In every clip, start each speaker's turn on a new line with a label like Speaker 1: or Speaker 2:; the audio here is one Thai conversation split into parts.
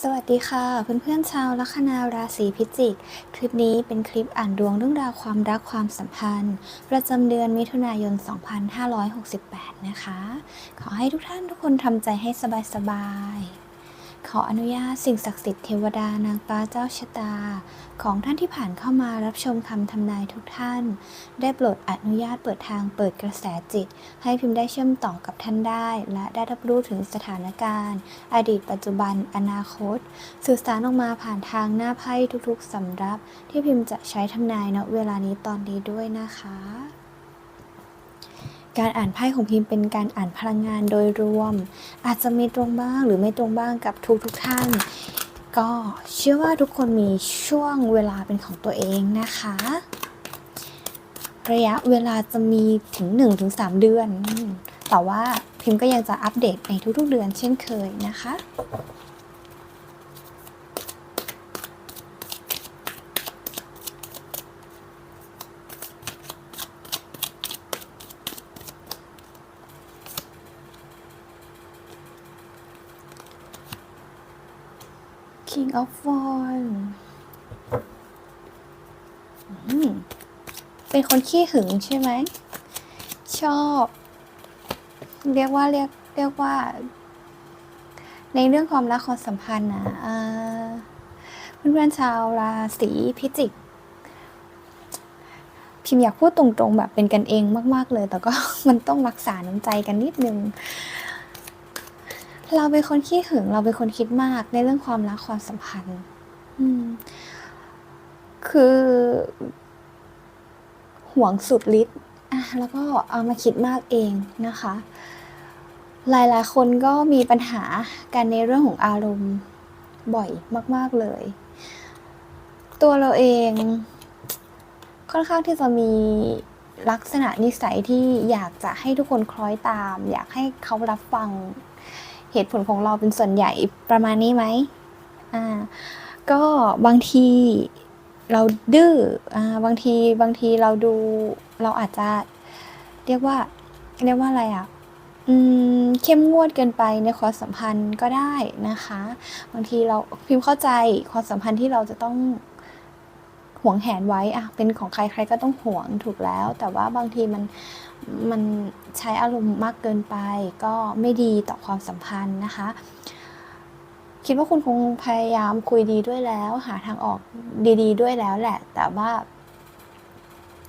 Speaker 1: สวัสดีค่ะเพื่อนๆชาวลัคนาราศีพิจิก คลิปนี้เป็นคลิปอ่านดวงเรื่องราวความรักความสัมพันธ์ ประจำเดือนมิถุนายน 2568 นะคะ ขอให้ทุกท่านทุกคนทำใจให้สบายๆ ขออนุญาตสิ่งศักดิ์สิทธิ์เทวดานางฟ้าเจ้าชะตา ของท่านที่ผ่านเข้ามารับชมคำทำนายทุกท่าน ได้โปรดอนุญาตเปิดทางเปิดกระแสจิต ให้พิมพ์ได้เชื่อมต่อกับท่านได้ และได้รับรู้ถึงสถานการณ์ อดีตปัจจุบัน อนาคต สื่อสารออกมาผ่านทางหน้าไพ่ทุกๆสำรับ ที่พิมพ์จะใช้ทำนายณเวลานี้ตอนนี้ด้วยนะคะ การอ่านไพ่ของพิมพ์เป็นการอ่านพลังงานโดยรวม อาจจะมีตรงบ้างหรือไม่ตรงบ้างกับทุกทุกท่าน ก็เชื่อว่าทุกคนมีช่วงเวลาเป็นของตัวเองนะคะ ระยะเวลาจะมีถึง 1-3 เดือน แต่ว่าพิมพ์ก็ยังจะอัปเดตในทุกๆเดือนเช่นเคยนะคะ of Wands อืมเป็นคนขี้หึงใช่ไหม ชอบ เรียกว่าเรียกเรียกว่า ในเรื่องความรักความสัมพันธ์นะเอ่อเพื่อนๆชาวราศีพิจิก พิมพ์อยากพูดตรงๆ แบบเป็นกันเองมาก ๆ เลย แต่ก็มันต้องรักษาน้ำใจกันนิดนึง เราเป็นคนขี้หึง เราเป็นคนคิดมากในเรื่องความรักความสัมพันธ์คือห่วงสุดฤทธิ์อะแล้วก็เอามาคิดมากเองนะคะ หลายๆ คนก็มีปัญหากันในเรื่องของอารมณ์บ่อยมาก ๆเลย ตัวเราเองค่อนข้างที่จะมีลักษณะนิสัยที่อยากจะให้ทุกคนคล้อยตาม อยากให้เขารับฟัง เหตุผลของเราเป็นส่วนใหญ่ประมาณนี้ไหมอ่าก็บางทีเราดื้ออ่าบางทีบางทีเราดูเราอาจจะเรียกว่าเรียกว่าอะไรอะอืมเข้มงวดเกินไปในความสัมพันธ์ก็ได้นะคะ บางทีเราพิมพ์เข้าใจความสัมพันธ์ที่เราจะต้อง วงแหนไว้อะเป็นของใครใครก็ต้องห่วงถูกแล้ว แต่ว่าบางทีมันมันใช้อารมณ์มากเกินไป ก็ไม่ดีต่อความสัมพันธ์นะคะ คิดว่าคุณคงพยายามคุยดีด้วยแล้ว หาทางออกดี ๆด้วยแล้วแหละ แต่ว่า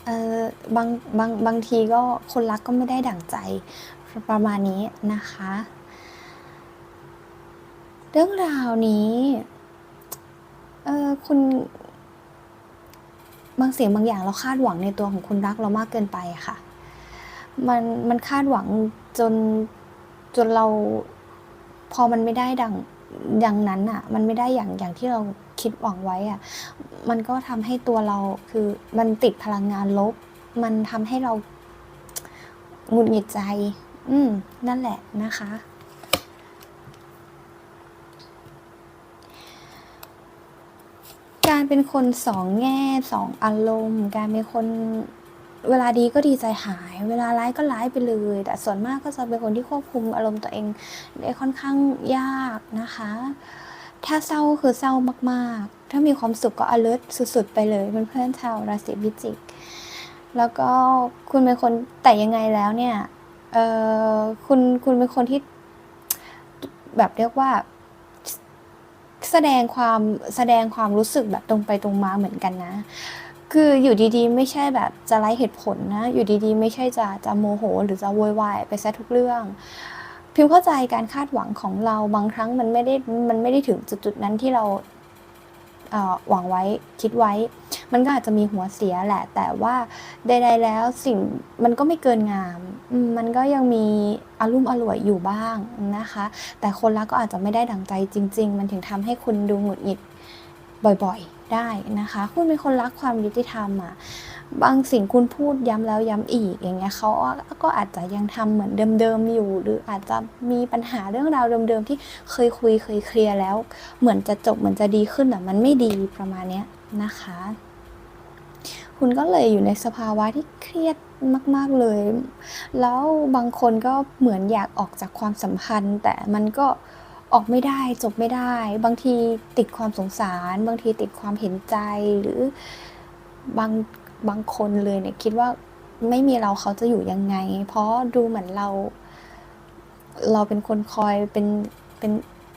Speaker 1: เออบางบางบางทีก็คนรักก็ไม่ได้ดั่งใจประมาณนี้นะคะ เรื่องราวนี้เออคุณ บางเสียงบางอย่างเราคาดหวังในตัวของคุณรักเรามากเกินไปค่ะ มันมันคาดหวังจนจนเราพอมันไม่ได้ดังอย่างนั้นอะ มันไม่ได้อย่างอย่างที่เราคิดหวังไว้อะ มันก็ทำให้ตัวเราคือมันติดพลังงานลบ มันทำให้เราหงุดหงิดใจ อืมนั่นแหละนะคะ การเป็นคนสองแง่สองอารมณ์ การเป็นคนเวลาดีก็ดีใจหาย เวลาร้ายก็ร้ายไปเลย แต่ส่วนมากก็จะเป็นคนที่ควบคุมอารมณ์ตัวเองได้ค่อนข้างยากนะคะ ถ้าเศร้าคือเศร้ามากๆ ถ้ามีความสุขก็ alert สุดๆ ไปเลยเพื่อนๆชาวราศีพิจิก แล้วก็คุณเป็นคนแต่ยังไงแล้วเนี่ย เออคุณคุณเป็นคนที่แบบเรียกว่า แสดงความแสดงความรู้สึกแบบตรงไปตรงมาเหมือนกันนะ คืออยู่ดีๆ ไม่ใช่แบบจะไร้เหตุผลนะ อยู่ดีๆ ไม่ใช่จะจะโมโห หรือจะโวยวายไปซะทุกเรื่องพิมเข้าใจการคาดหวังของเราบางครั้งมันไม่ได้มันไม่ได้ถึงจุดๆนั้นที่เราเหวังไว้คิดไว้ มันก็อาจจะมีหัวเสียแหละ แต่ว่าใดๆแล้วสิ่งมันก็ไม่เกินงามมันก็ยังมีอารมณ์อร่วยอยู่บ้างนะคะ แต่คนรักก็อาจจะไม่ได้ดังใจจริง ๆ มันถึงทำให้คุณดูหงุดหงิดบ่อยๆได้นะคะ คุณเป็นคนรักความยุติธรรมอะบางสิ่งคุณพูดย้ำแล้วย้ำอีกอย่างเงี้ยเขาก็อาจจะยังทำเหมือนเดิมๆอยู่ หรืออาจจะมีปัญหาเรื่องราวเดิมๆที่เคยคุยเคยเคลียร์แล้ว เหมือนจะจบเหมือนจะดีขึ้นแต่มันไม่ดีประมาณเนี้ยนะคะ คุณก็เลยอยู่ในสภาวะที่เครียดมาก ๆเลย แล้วบางคนก็เหมือนอยากออกจากความสัมพันธ์ แต่มันก็ออกไม่ได้จบไม่ได้ บางทีติดความสงสาร บางทีติดความเห็นใจหรือบางบางคนเลยเนี่ยคิดว่าไม่มีเราเขาจะอยู่ยังไง เพราะดูเหมือนเรา เราเป็นคนคอยเป็นเป็น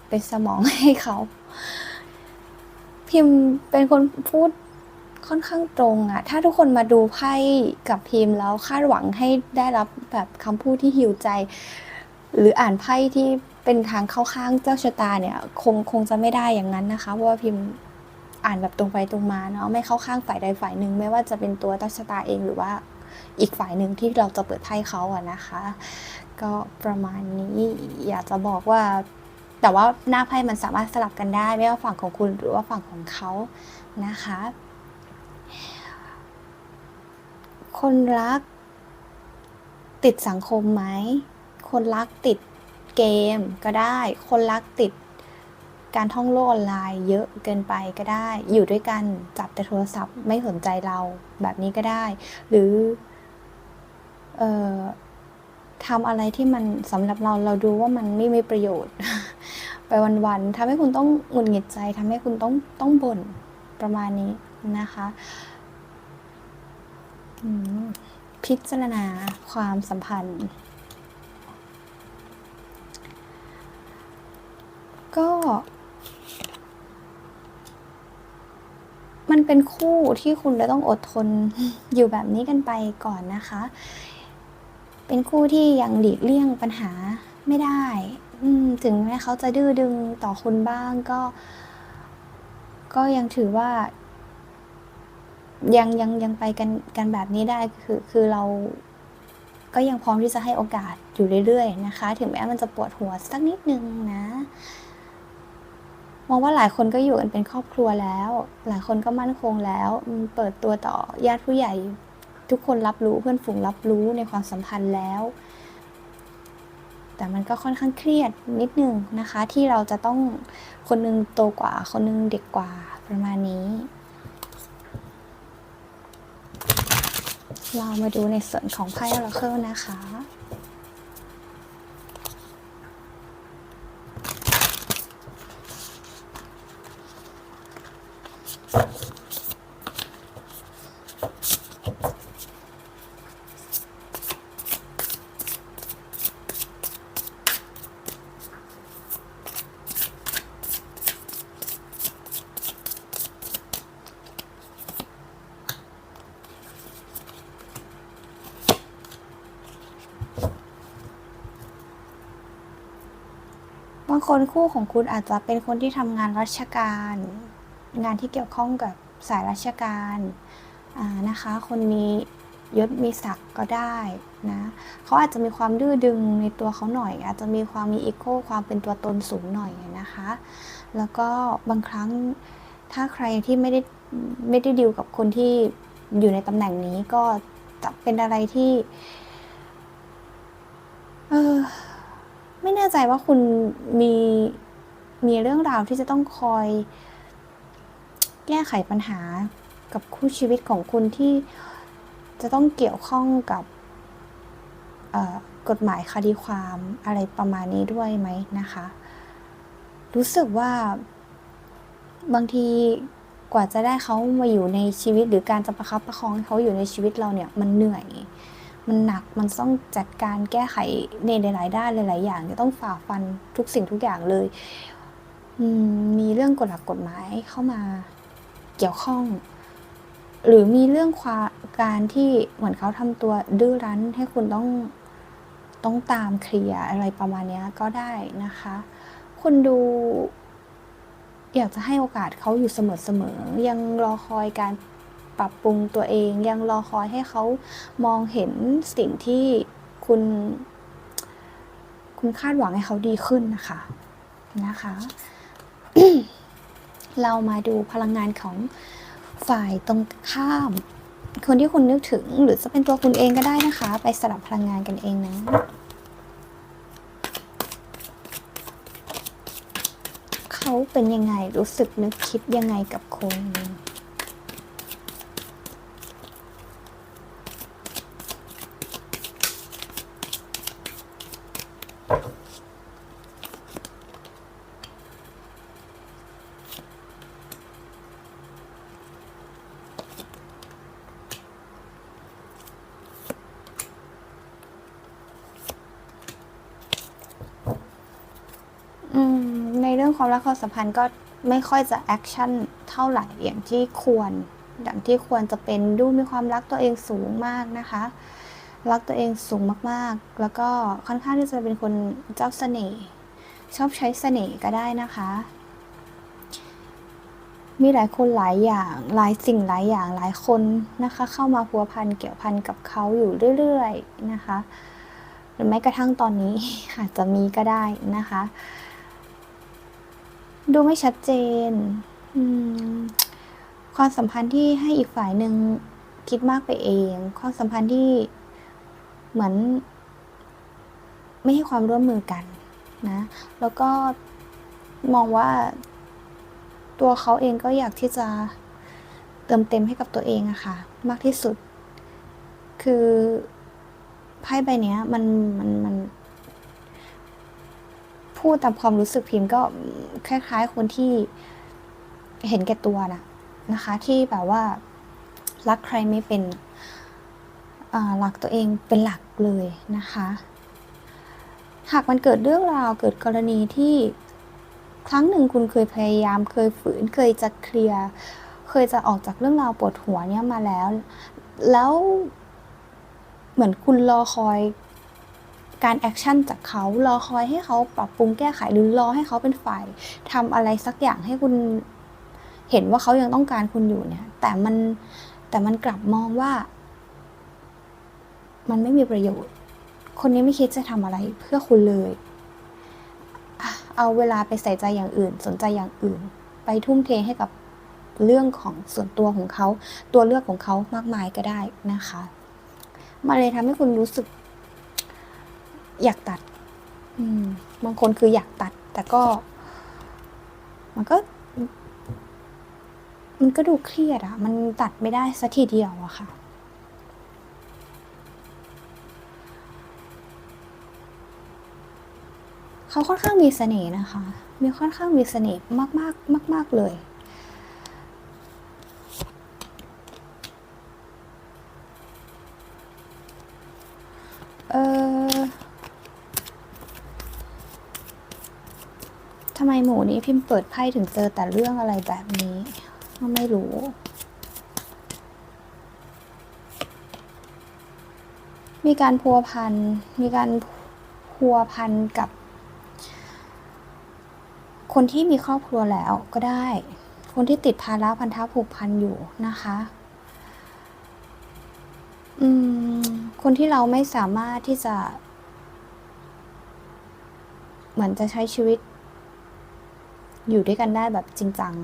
Speaker 1: เป็นสมองให้เขา พิมพ์เป็นคนพูด ค่อนข้างตรงอะถ้าทุกคนมาดูไพ่กับพิมพ์แล้วคาดหวังให้ได้รับแบบคำพูดที่หิวใจ หรืออ่านไพ่ที่เป็นทางเข้าข้างเจ้าชะตาเนี่ย คงคงจะไม่ได้อย่างนั้นนะคะเพราะว่าพิมพ์อ่านแบบตรงไปตรงมาเนาะไม่เข้าข้างฝ่ายใดฝ่ายหนึ่งไม่ว่าจะเป็นตัวเจ้าชะตาเองหรือว่าอีกฝ่ายหนึ่งที่เราจะเปิดไพ่เขาอะนะคะ ก็ประมาณนี้อยากจะบอกว่า แต่ว่าหน้าไพ่มันสามารถสลับกันได้ ไม่ว่าฝั่งของคุณหรือว่าฝั่งของเขานะคะ คนรัก ติดสังคมไหม คนรักติดเกมก็ได้ คนรักติดการท่องโลกออนไลน์เยอะเกินไปก็ได้ อยู่ด้วยกันจับแต่โทรศัพท์ไม่สนใจเราแบบนี้ก็ได้ หรือเอ่อทำอะไรที่มันสำหรับเราเราดูว่ามันไม่มีประโยชน์ ไปวันๆทำให้คุณต้องหงุดหงิดใจทำให้คุณต้องต้องบ่นประมาณนี้นะคะ พิจารณาความสัมพันธ์ ก็ มันเป็นคู่ที่คุณจะต้องอดทนอยู่แบบนี้กันไปก่อนนะคะ เป็นคู่ที่ยังหลีกเลี่ยงปัญหาไม่ได้ ถึงแม้เขาจะดื้อดึงต่อคุณบ้างก็ ก็ยังถือว่า ยังยังยังไปกันกันแบบนี้ได้คือคือเราก็ยังพร้อมที่จะให้โอกาสอยู่เรื่อยๆนะคะ ถึงแม้มันจะปวดหัวสักนิดนึงนะมองว่าหลายคนก็อยู่กันเป็นครอบครัวแล้ว หลายคนก็มั่นคงแล้วเปิดตัวต่อญาติผู้ใหญ่ ทุกคนรับรู้เพื่อนฝูงรับรู้ในความสัมพันธ์แล้ว แต่มันก็ค่อนข้างเครียดนิดนึงนะคะ ที่เราจะต้องคนนึงโตกว่า คนนึงเด็กกว่าประมาณนี้ เรามาดูในส่วนของไพ่ออราเคิลนะคะบา คนคู่ของคุณอาจจะเป็นคนที่ทำงานราชการ งานที่เกี่ยวข้องกับสายราชการนะคะ คนมียศมีศักดิ์ก็ได้นะเขาอาจจะมีความดื้อดึงในตัวเขาหน่อย อาจจะมีความมีอีโก้ความเป็นตัวตนสูงหน่อยนะคะ แล้วก็บางครั้งถ้าใครที่ไม่ได้ไม่ได้ดีลกับคนที่อยู่ในตำแหน่งนี้ก็จะเป็นอะไรที่ เออ ไม่แน่ใจว่าคุณมีมีเรื่องราวที่จะต้องคอย แก้ไขปัญหากับคู่ชีวิตของคุณที่จะต้องเกี่ยวข้องกับกฎหมายคดีความอะไรประมาณนี้ด้วยไหมนะคะ รู้สึกว่าบางทีกว่าจะได้เขามาอยู่ในชีวิต หรือการจะประคับประคองเขาอยู่ในชีวิตเราเนี่ยมันเหนื่อย มันหนักมันต้องจัดการแก้ไขในหลาย ๆ ด้านหลาย ๆ อย่างจะต้องฝ่าฟันทุกสิ่งทุกอย่างเลยมีเรื่องกฎหลักกฎหมายเข้ามาเกี่ยวข้อง หรือมีเรื่องความการที่เหมือนเขาทำตัวดื้อรั้นให้คุณต้องต้องตามเคลียร์อะไรประมาณนี้ก็ได้นะคะคุณดูอยากจะให้โอกาสเขาอยู่เสมอๆยังรอคอยการ ปรับปรุงตัวเอง ยังรอคอยให้เขามองเห็นสิ่งที่คุณ คุณคาดหวังให้เขาดีขึ้นนะคะนะคะ เรามาดูพลังงานของฝ่ายตรงข้าม คนที่คุณนึกถึงหรือจะเป็นตัวคุณเองก็ได้นะคะ ไปสลับพลังงานกันเองนะเขาเป็นยังไงรู้สึกนึกคิดยังไงกับคุณ อ ความรักความสัมพันธ์ก็ไม่ค่อยจะแอคชั่นเท่าไหร่อย่างที่ควรอย่างที่ควรจะเป็นดูมีความรักตัวเองสูงมากนะคะ รักตัวเองสูงมากๆ แล้วก็ค่อนข้างที่จะเป็นคนเจ้าเสน่ห์ชอบใช้เสน่ห์ก็ได้นะคะ มีหลายคนหลายอย่างหลายสิ่งหลายอย่างหลายคนนะคะ เข้ามาพัวพันเกี่ยวพันกับเขาอยู่เรื่อยๆนะคะ หรือแม้กระทั่งตอนนี้อาจจะมีก็ได้นะคะ ดูไม่ชัดเจน ความสัมพันธ์ที่ให้อีกฝ่ายหนึ่งคิดมากไปเอง ความสัมพันธ์ที่เหมือน ไม่ให้ความร่วมมือกันนะ แล้วก็มองว่าตัวเขาเองก็อยากที่จะเติมเต็มให้กับตัวเองอะค่ะ มากที่สุด คือไพ่ใบเนี้ยมันมันมัน พูดตามความรู้สึกพิมพ์ก็คล้าย ๆ คนที่เห็นแก่ตัวนะนะคะ ที่แบบว่า รักใครไม่เป็นอ่ารักตัวเองเป็นหลักเลยนะคะ หากมันเกิดเรื่องราวเกิดกรณีที่ครั้งหนึ่งคุณเคยพยายามเคยฝืนเคยจะเคลียร์เคยจะออกจากเรื่องราวปวดหัวเนี่ยมาแล้ว แล้วเหมือนคุณรอคอย การแอคชั่นจากเขารอคอยให้เขาปรับปรุงแก้ไขหรือรอให้เขาเป็นฝ่ายทำอะไรสักอย่างให้คุณเห็นว่าเขายังต้องการคุณอยู่เนี่ย แต่มันแต่มันกลับมองว่า มันไม่มีประโยชน์ คนนี้ไม่คิดจะทำอะไรเพื่อคุณเลย เอาเวลาไปใส่ใจอย่างอื่น สนใจอย่างอื่น ไปทุ่มเทให้กับเรื่องของส่วนตัวของเขา ตัวเลือกของเขามากมายก็ได้นะคะ มันเลยทำให้คุณรู้สึก อยากตัด อืม บางคนคืออยากตัด แต่ก็ มันก็ มันก็ดูเครียดอะมันตัดไม่ได้สักทีเดียวอะค่ะ เขาค่อนข้างมีเสน่ห์นะคะ มีค่อนข้างมีเสน่ห์มากมากมากมากเลยเอ ทำไมหมูนี้พิมพ์เปิดไพ่ถึงเจอแต่เรื่องอะไรแบบนี้ก็ไม่รู้มีการพัวพัน มีการพัวพันกับ คนที่มีครอบครัวแล้วก็ได้ คนที่ติดภาระพันธะผูกพันอยู่นะคะ อืม คนที่เราไม่สามารถที่จะ เหมือนจะใช้ชีวิต อยู่ด้วยกันได้แบบจริงจัง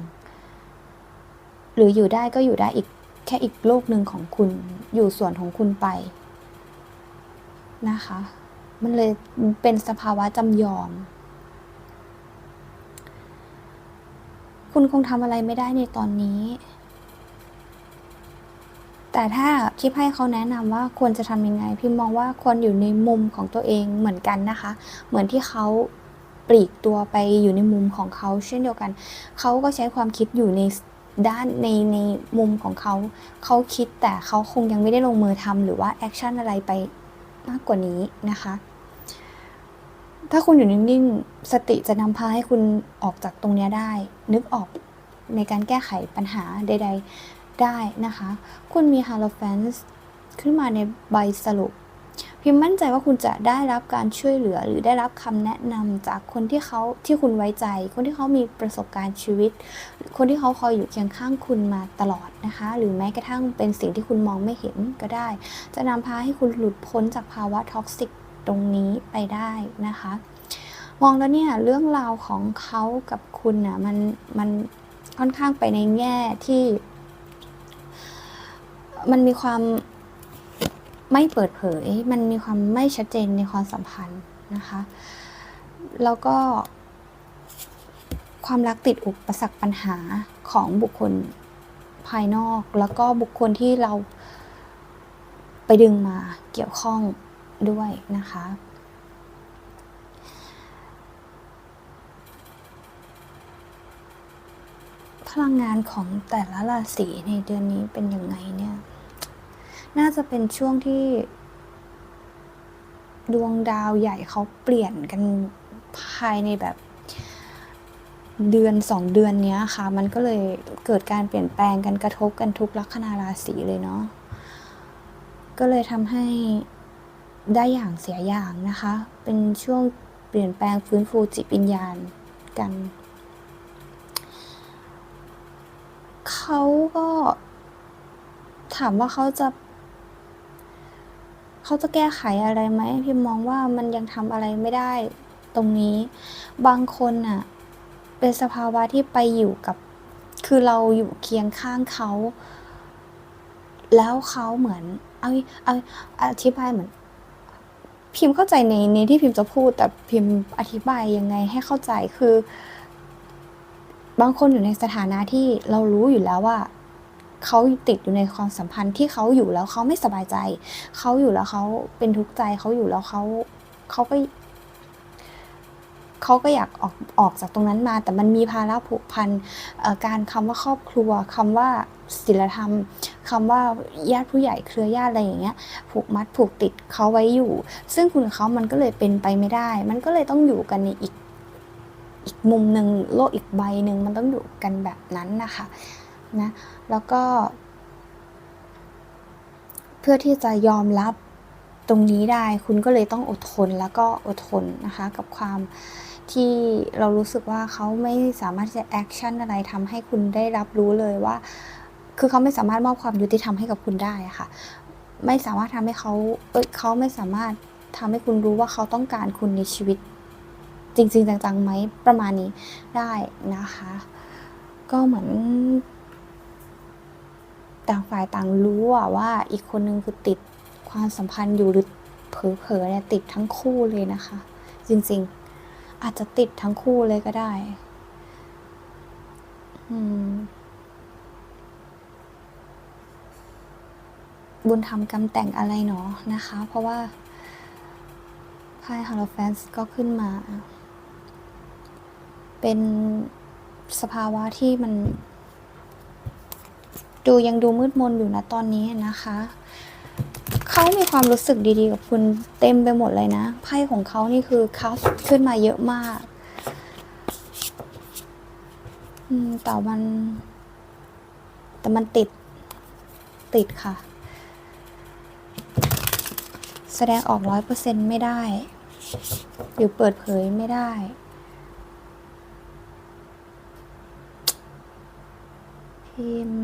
Speaker 1: หรืออยู่ได้ก็อยู่ได้อีกแค่อีกโลกหนึ่งของคุณอยู่ส่วนของคุณไปนะคะ มันเลยเป็นสภาวะจำยอม คุณคงทำอะไรไม่ได้ในตอนนี้ แต่ถ้าที่ไพ่เขาแนะนำว่าควรจะทำยังไงพิมมองว่าควรอยู่ในมุมของตัวเองเหมือนกันนะคะ เหมือนที่เขา ปลีกตัวไปอยู่ในมุมของเขาเช่นเดียวกัน เขาก็ใช้ความคิดอยู่ในด้านในในมุมของเขา เขาคิดแต่เขาคงยังไม่ได้ลงมือทำหรือว่าแอคชั่นอะไรไปมากกว่านี้นะคะ ถ้าคุณอยู่นิ่งๆ สติจะนำพาให้คุณออกจากตรงนี้ได้ นึกออกในการแก้ไขปัญหาใด ๆ ได้นะคะ คุณมี h a l o f a n s ขึ้นมาในใบสรุป พิมมั่นใจว่าคุณจะได้รับการช่วยเหลือหรือได้รับคำแนะนำจากคนที่เขาที่คุณไว้ใจ คนที่เขามีประสบการณ์ชีวิต คนที่เขาคอยอยู่เคียงข้างคุณมาตลอดนะคะ หรือแม้กระทั่งเป็นสิ่งที่คุณมองไม่เห็นก็ได้ จะนำพาให้คุณหลุดพ้นจากภาวะท็อกซิกตรงนี้ไปได้นะคะ มองแล้วเนี่ยเรื่องราวของเขากับคุณน่ะมันมันค่อนข้างไปในแง่ที่ มันมีความ ไม่เปิดเผย มันมีความไม่ชัดเจนในความสัมพันธ์นะคะ แล้วก็ ความรักติดอุปสรรคปัญหาของบุคคลภายนอก แล้วก็บุคคลที่เราไปดึงมาเกี่ยวข้องด้วยนะคะ พลังงานของแต่ละราศีในเดือนนี้เป็นยังไงเนี่ย น่าจะเป็นช่วงที่ ดวงดาวใหญ่เขาเปลี่ยนกันภายในแบบเดือนสองเดือนเนี้ยค่ะ มันก็เลยเกิดการเปลี่ยนแปลงกันกระทบกันทุกลัคนาราศีเลยเนาะก็เลยทำให้ได้อย่างเสียอย่างนะคะ เป็นช่วงเปลี่ยนแปลงฟื้นฟูจิตวิญญาณกัน เขาก็ ถามว่าเขาจะ เขาจะแก้ไขอะไรไหมพิมมองว่ามันยังทำอะไรไม่ได้ตรงนี้ บางคนน่ะเป็นสภาวะที่ไปอยู่กับ คือเราอยู่เคียงข้างเขา แล้วเขาเหมือน เอาเอาอธิบายเหมือน พิมพ์เข้าใจในในที่พิมพ์จะพูด แต่พิมพ์อธิบายยังไงให้เข้าใจคือบางคนอยู่ในสถานะที่เรารู้อยู่แล้วว่า เขาติดอยู่ในความสัมพันธ์ที่เขาอยู่แล้วเขาไม่สบายใจ เขาอยู่แล้วเขาเป็นทุกข์ใจเขาอยู่แล้วเขาเขาก็เขาก็อยากออกออกจากตรงนั้นมา แต่มันมีภาระผูกพันการคำว่าครอบครัวคำว่าศีลธรรมคำว่าญาติผู้ใหญ่เครือญาติอะไรอย่างเงี้ย ผูกมัดผูกติดเขาไว้อยู่ ซึ่งคุณเขามันก็เลยเป็นไปไม่ได้ มันก็เลยต้องอยู่กันในอีกอีกมุมหนึ่งโลกอีกใบหนึ่งมันต้องอยู่กันแบบนั้นนะคะนะ แล้วก็ เพื่อที่จะยอมรับตรงนี้ได้ คุณก็เลยต้องอดทนแล้วก็อดทนนะคะ กับความที่เรารู้สึกว่าเขาไม่สามารถจะแอคชั่นอะไรทำให้คุณได้รับรู้เลยว่า คือเขาไม่สามารถมอบความยุติธรรมให้กับคุณได้ค่ะ ไม่สามารถทำให้เขาเอ้ยเขาไม่สามารถทำให้คุณรู้ว่าเขาต้องการคุณในชีวิต จริง ๆ จังๆไหมประมาณนี้ได้นะคะ ก็เหมือน ต่างฝ่ายต่างรู้ว่าอีกคนนึงคือติดความสัมพันธ์อยู่หรือเผลอๆเนี่ยติดทั้งคู่เลยนะคะ จริงๆ อาจจะติดทั้งคู่เลยก็ได้บุญทำกรรมแต่งอะไรเนาะนะคะ เพราะว่าไพ่ฮาร์ลแฟนส์ก็ขึ้นมา เป็นสภาวะที่มัน ดูยังดูมืดมนอยู่นะตอนนี้นะคะ เขามีความรู้สึกดีๆ กับคุณเต็มไปหมดเลยนะ ไพ่ของเขานี่คือคัสขึ้นมาเยอะมากแต่มัน แต่มันติดติดค่ะ แสดงออกร้อยเปอร์เซ็นไม่ได้ หรือเปิดเผยไม่ได้ พิมพ์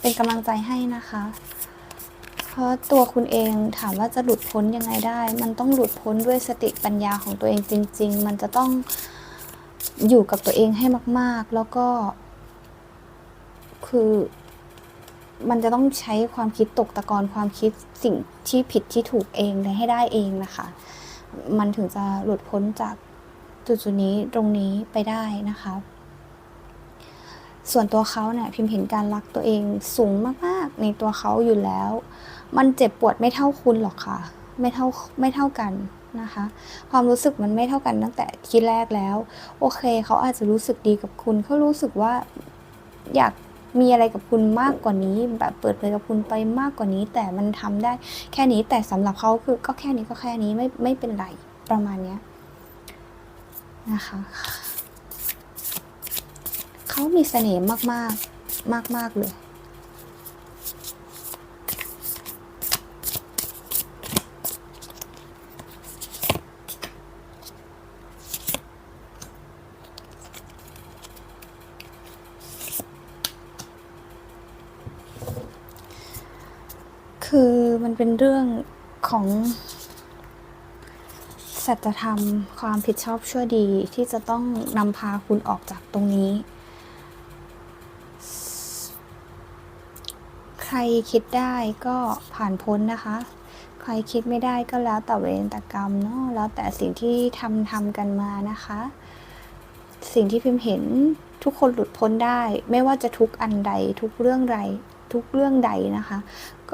Speaker 1: เป็นกำลังใจให้นะคะ เพราะตัวคุณเองถามว่าจะหลุดพ้นยังไงได้ มันต้องหลุดพ้นด้วยสติปัญญาของตัวเองจริง ๆ มันจะต้องอยู่กับตัวเองให้มาก ๆ แล้วก็ คือมันจะต้องใช้ความคิดตกตะกอนความคิดสิ่งที่ผิดที่ถูกเองให้ได้เองนะคะ มันถึงจะหลุดพ้นจากจุดๆนี้ตรงนี้ไปได้นะคะ ส่วนตัวเขาเนี่ยพิมพ์เห็นการรักตัวเองสูงมากๆ ในตัวเขาอยู่แล้ว มันเจ็บปวดไม่เท่าคุณหรอกค่ะ ไม่เท่าไม่เท่ากันนะคะ ความรู้สึกมันไม่เท่ากันตั้งแต่ทีแรกแล้ว โอเค เขาอาจจะรู้สึกดีกับคุณเขารู้สึกว่าอยากมีอะไรกับคุณมากกว่านี้ แบบเปิดเผยกับคุณไปมากกว่านี้ แต่มันทำได้แค่นี้แต่สำหรับเขาคือก็แค่นี้ก็แค่นี้ไม่ไม่เป็นไรประมาณเนี้ยนะคะ เขามีเสน่ห์มากมากมากมากเลย คือมันเป็นเรื่องของสัจธรรมความผิดชอบชั่วดีที่จะต้องนำพาคุณออกจากตรงนี้ ใค รคิดได้ก็ผ่านพ้นนะคะ ใครคิดไม่ได้ก็แล้วแต่เวรตกรรมเนาะแล้วแต่สิ่งที่ทำทำกันมานะคะ สิ่งที่พิมพ์เห็นทุกคนหลุดพ้นได้ ไม่ว่าจะทุกอันใดทุกเรื่องใดทุกเรื่องใดนะคะ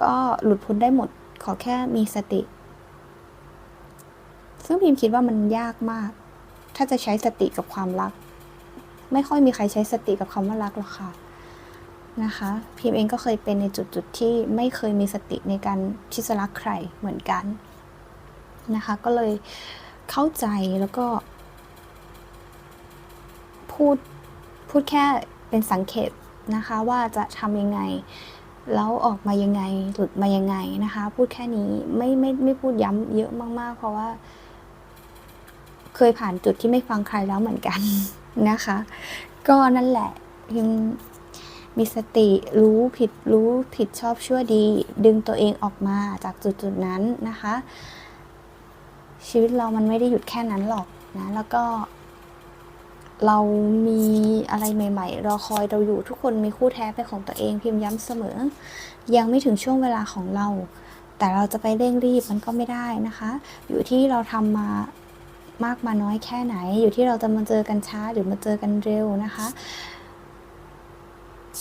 Speaker 1: ก็หลุดพ้นได้หมดขอแค่มีสติ ซึ่งพิมพ์คิดว่ามันยากมาก ถ้าจะใช้สติกับความรัก ไม่ค่อยมีใครใช้สติกับคำว่ารักหรอกค่ะ นะคะพิมพ์เองก็เคยเป็นในจุดๆที่ไม่เคยมีสติในการที่จะรักใครเหมือนกันนะคะ ก็เลยเข้าใจแล้วก็ พูดพูดแค่เป็นสังเกตนะคะว่าจะทำยังไง แล้วออกมายังไงหลุดมายังไงนะคะ พูดแค่นี้ไม่ไม่ไม่พูดย้ำเยอะมาก ๆ เพราะว่า เคยผ่านจุดที่ไม่ฟังใครแล้วเหมือนกันนะคะ ก็นั่นแหละพิม มีสติรู้ผิดรู้ผิดชอบชั่วดี ดึงตัวเองออกมาจากจุดจุดนั้นนะคะ ชีวิตเรามันไม่ได้หยุดแค่นั้นหรอกนะแล้วก็ เรามีอะไรใหม่ๆรอคอยเราอยู่ทุกคนมีคู่แท้เป็นของตัวเองพิมพ์ย้ำเสมอ ยังไม่ถึงช่วงเวลาของเรา แต่เราจะไปเร่งรีบมันก็ไม่ได้นะคะ อยู่ที่เราทำมามากมาน้อยแค่ไหน อยู่ที่เราจะมาเจอกันช้าหรือมาเจอกันเร็วนะคะ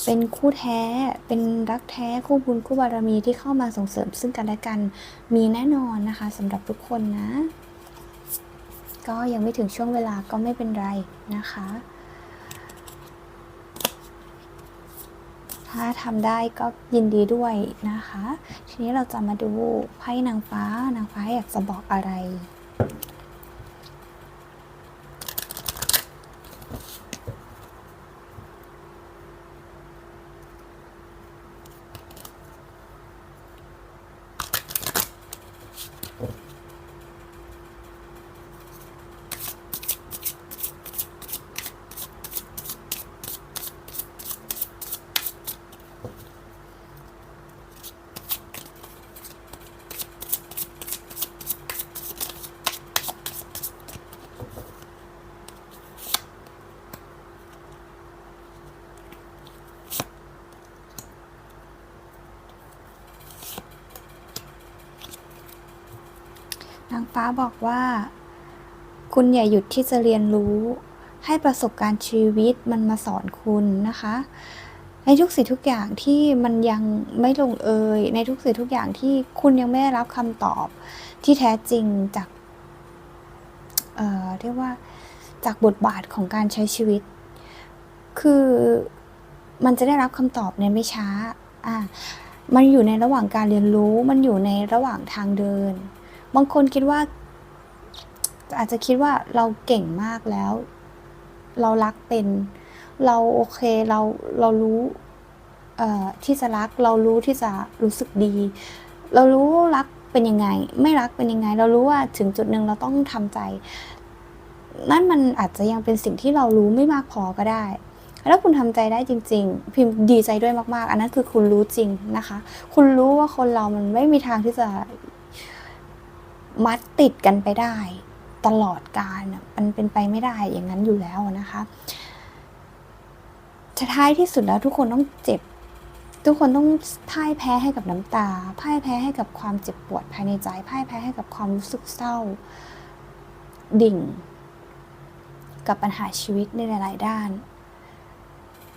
Speaker 1: เป็นคู่แท้ เป็นรักแท้ คู่บุญคู่บารมีที่เข้ามาส่งเสริมซึ่งกันและกัน มีแน่นอนนะคะสำหรับทุกคนนะ ก็ยังไม่ถึงช่วงเวลาก็ไม่เป็นไรนะคะ ถ้าทำได้ก็ยินดีด้วยนะคะ ทีนี้เราจะมาดูไพ่นางฟ้านางฟ้าอยากจะบอกอะไรางฟ้าบอกว่า คุณอย่าหยุดที่จะเรียนรู้ ให้ประสบการณ์ชีวิตมันมาสอนคุณนะคะ ในทุกสิ่งทุกอย่างที่มันยังไม่ลงเอย ในทุกสิ่งทุกอย่างที่คุณยังไม่ได้รับคำตอบที่แท้จริงจากเอ่อเรียกว่าจากบทบาทของการใช้ชีวิต คือมันจะได้รับคำตอบในไม่ช้า อะมันอยู่ในระหว่างการเรียนรู้ มันอยู่ในระหว่างทางเดิน บางคนคิดว่า อาจจะคิดว่าเราเก่งมากแล้ว เรารักเป็น เราโอเคเราเรารู้ที่จะรัก เรารู้ที่จะรู้สึกดี เรารู้รักเป็นยังไง ไม่รักเป็นยังไง เรารู้ว่าถึงจุดหนึ่งเราต้องทำใจ นั่นมันอาจจะยังเป็นสิ่งที่เรารู้ไม่มากพอก็ได้แล้วคุณทำใจได้จริง ๆ พิมพ์ดีใจด้วยมาก ๆ อันนั้นคือคุณรู้จริงนะคะ คุณรู้ว่าคนเรามันไม่มีทางที่จะ มัดติดกันไปได้ ตลอดกาลน่ะมันเป็นไปไม่ได้อย่างนั้นอยู่แล้วนะคะท้ายที่สุดแล้วทุกคนต้องเจ็บ ทุกคนต้องพ่ายแพ้ให้กับน้ำตา พ่ายแพ้ให้กับความเจ็บปวดภายในใจ พ่ายแพ้ให้กับความรู้สึกเศร้า ดิ่ง กับปัญหาชีวิตในหลาย ๆ ด้าน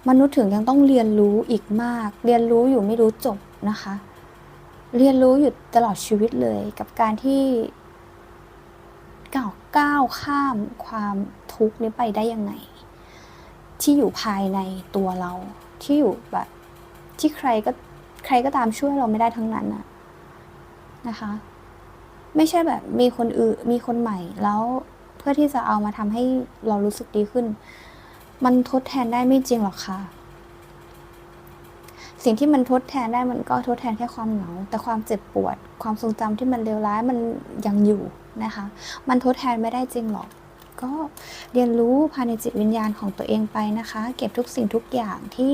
Speaker 1: มนุษย์ถึงยังต้องเรียนรู้อีกมาก เรียนรู้อยู่ไม่รู้จบนะคะ เรียนรู้อยู่ตลอดชีวิตเลยกับการที่ก้าวก้าวข้ามความทุกข์นี้ไปได้ยังไง ที่อยู่ภายในตัวเรา ที่อยู่แบบที่ใครก็ใครก็ตามช่วยเราไม่ได้ทั้งนั้นนะนะคะ ไม่ใช่แบบมีคนอื่นมีคนใหม่แล้วเพื่อที่จะเอามาทำให้เรารู้สึกดีขึ้น มันทดแทนได้ไม่จริงหรอกค่ะ สิ่งที่มันทดแทนได้มันก็ทดแทนแค่ความเหงา แต่ความเจ็บปวด ความทรงจำที่มันเลวร้ายมันยังอยู่นะคะ มันทดแทนไม่ได้จริงหรอก ก็เรียนรู้ภายในจิตวิญญาณของตัวเองไปนะคะ เก็บทุกสิ่งทุกอย่างที่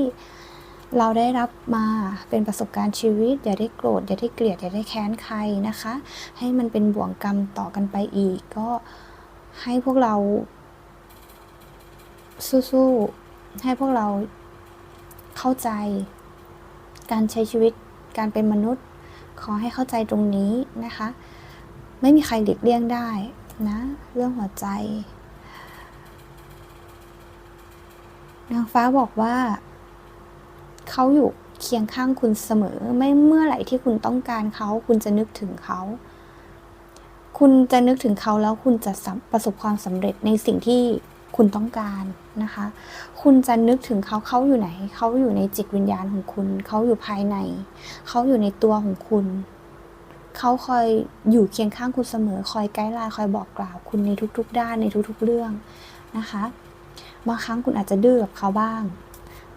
Speaker 1: เราได้รับมาเป็นประสบการณ์ชีวิต อย่าได้โกรธ อย่าได้เกลียด อย่าได้แค้นใครนะคะ ให้มันเป็นบ่วงกรรมต่อกันไปอีก ก็ให้พวกเรา สู้ๆให้พวกเราเข้าใจ การใช้ชีวิตการเป็นมนุษย์ ขอให้เข้าใจตรงนี้นะคะ ไม่มีใครหลีกเลี่ยงได้นะ เรื่องหัวใจ นางฟ้าบอกว่า เขาอยู่เคียงข้างคุณเสมอ ไม่เมื่อไหร่ที่คุณต้องการเขา คุณจะนึกถึงเขา คุณจะนึกถึงเขาแล้วคุณจะประสบความสำเร็จในสิ่งที่ คุณต้องการนะคะ คุณจะนึกถึงเขาเขาอยู่ไหน เขาอยู่ในจิตวิญญาณของคุณ เขาอยู่ภายใน เขาอยู่ในตัวของคุณ เขาคอยอยู่เคียงข้างคุณเสมอ คอยไกด์ไลน์คอยบอกกล่าวคุณในทุก ๆ ด้านในทุก ๆ เรื่องนะคะ บางครั้งคุณอาจจะดื้อกับเขาบ้าง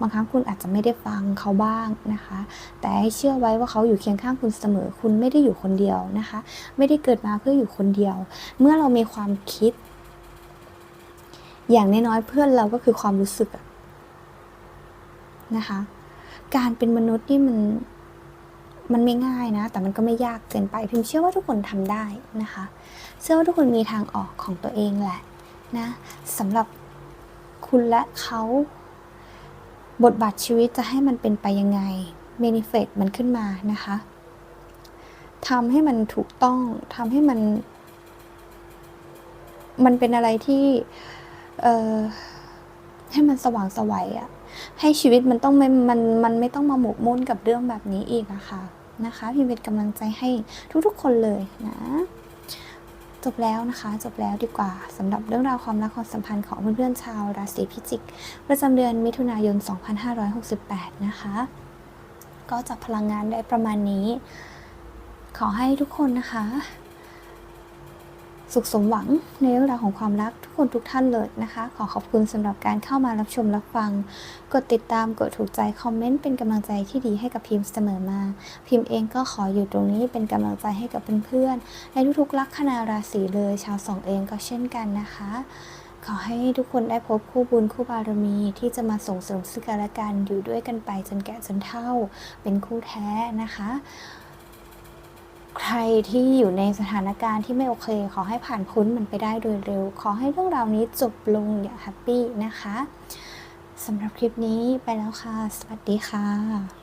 Speaker 1: บางครั้งคุณอาจจะไม่ได้ฟังเขาบ้างนะคะ แต่ให้เชื่อไว้ว่าเขาอยู่เคียงข้างคุณเสมอ คุณไม่ได้อยู่คนเดียวนะคะ ไม่ได้เกิดมาเพื่ออยู่คนเดียว เมื่อเรามีความคิด อย่างน้อยๆเพื่อนเราก็คือความรู้สึกนะคะ การเป็นมนุษย์นี่มันมันไม่ง่ายนะ แต่มันก็ไม่ยากเกินไป พิมเชื่อว่าทุกคนทำได้นะคะ เชื่อว่าทุกคนมีทางออกของตัวเองแหละนะสำหรับคุณและเขาบทบาทชีวิตจะให้มันเป็นไปยังไงเมนิเฟตมันขึ้นมานะคะทำให้มันถูกต้องทำให้มัน มันเป็นอะไรที่ เออให้มันสว่างสวัยอะให้ชีวิตมันต้องไม่มันมันไม่ต้องมาหมกมุ่นกับเรื่องแบบนี้อีกอะค่ะนะคะพิมเป็นกำลังใจให้ทุกๆคนเลยนะ จบแล้วนะคะ จบแล้วดีกว่าสำหรับเรื่องราวความรักความสัมพันธ์ของเพื่อนๆชาวราศีพิจิก ประจำเดือนมิถุนายน 2568 นะคะ ก็จับพลังงานได้ประมาณนี้ ขอให้ทุกคนนะคะ สุขสมหวังในเรื่องราวของความรักทุกคนทุกท่านเลยนะคะ ขอขอบคุณสำหรับการเข้ามารับชมรับฟัง กดติดตามกดถูกใจคอมเมนต์เป็นกำลังใจที่ดีให้กับพิมพ์เสมอมา พิมพ์เองก็ขออยู่ตรงนี้เป็นกำลังใจให้กับเพื่อนๆในทุกๆลัคนาราศีเลย ชาวสองเองก็เช่นกันนะคะ ขอให้ทุกคนได้พบคู่บุญคู่บารมีที่จะมาส่งเสริมซึ่งกันและกันอยู่ด้วยกันไปจนแก่จนเฒ่าเป็นคู่แท้นะคะ ใครที่อยู่ในสถานการณ์ที่ไม่โอเค ขอให้ผ่านพ้นมันไปได้โดยเร็ว ขอให้เรื่องราวนี้จบลงอย่างแฮปปี้นะคะสำหรับคลิปนี้ไปแล้วค่ะ สวัสดีค่ะ